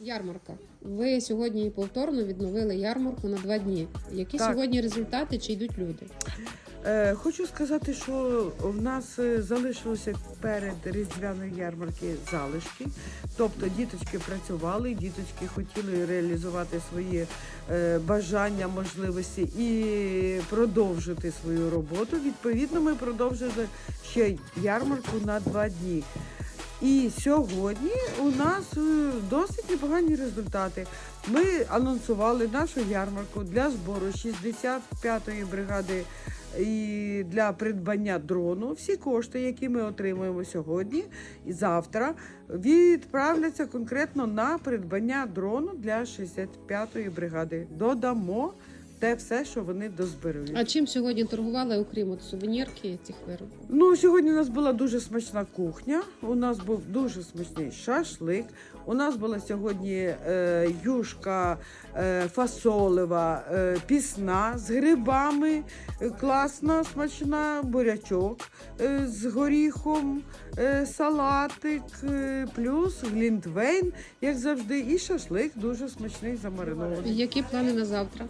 Ярмарка. Ви сьогодні повторно відновили ярмарку на два дні. Які так. сьогодні результати чи йдуть люди? Е, хочу сказати, що в нас е, залишилося перед різдвяної ярмарки залишки. Тобто діточки працювали, діточки хотіли реалізувати свої е, бажання, можливості і продовжити свою роботу. Відповідно, ми продовжили ще ярмарку на два дні. І сьогодні у нас досить непогані результати. Ми анонсували нашу ярмарку для збору 65-ї бригади і для придбання дрону. Всі кошти, які ми отримуємо сьогодні і завтра, відправляться конкретно на придбання дрону для 65-ї бригади. Додамо те все, що вони дозберуть. А чим сьогодні торгували, окрім от сувенірки цих виробів? Ну, сьогодні у нас була дуже смачна кухня. У нас був дуже смачний шашлик. У нас була сьогодні е, юшка е, фасолева, е, пісна з грибами. Е, класна, смачна бурячок е, з горіхом, е, салатик, е, плюс глінтвейн, як завжди, і шашлик дуже смачний замаринований. Які плани на завтра?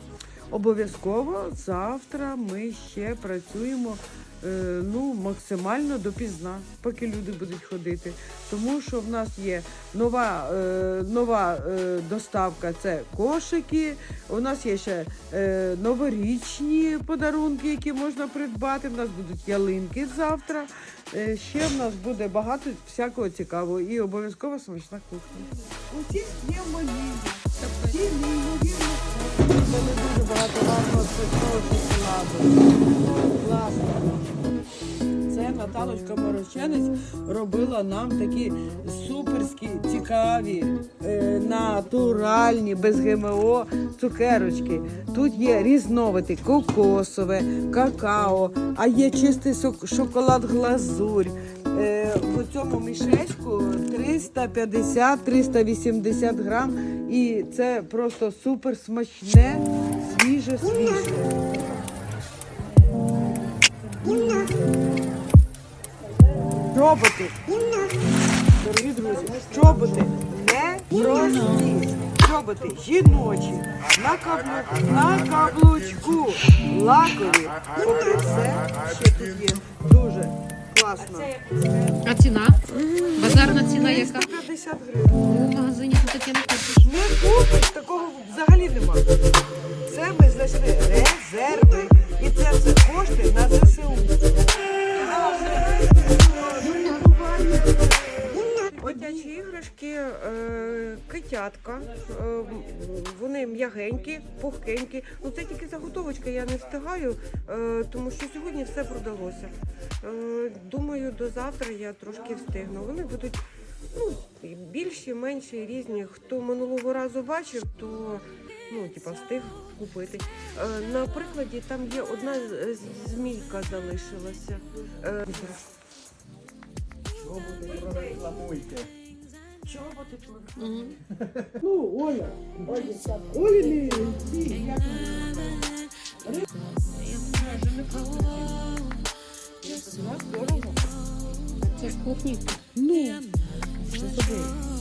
Обов'язково завтра ми ще працюємо е, ну, максимально допізна, поки люди будуть ходити. Тому що в нас є нова, е, нова е, доставка це кошики. У нас є ще новорічні подарунки, які можна придбати. У нас будуть ялинки завтра. Ще в нас буде багато всякого цікавого і обов'язково смачна кухня. Усіх є моління. Класно. Це Наталочка Морошенець робила нам такі суперські, цікаві, е, натуральні, без ГМО цукерочки. Тут є різновиди кокосове, какао, а є чистий шоколад глазурь. Е, у цьому мішечку 350-380 грам. І це просто супер смачне, свіже, свіже. Чоботи. Дорогі друзі, чоботи не прості. Чоботи жіночі, на, каблу, на каблучку, лакові. Попри все, ще тут є дуже класно. А ціна? Базарна ціна яка? 150 гривень. У магазині тут таке не купиш. Не купиш, такого взагалі нема. Це ми знайшли резерви. Е, е, вони м'ягенькі, пухкенькі. Ну це тільки заготовочка, я не встигаю, е, тому що сьогодні все продалося. Е, думаю, до завтра я трошки встигну. Вони будуть ну, більші, менші, різні. Хто минулого разу бачив, то ну, типа, встиг купити. На прикладі там є одна змійка залишилася. Е, Мгм. Ну, Оля, Оля, Оля, Це з кухні. Ну, що собою.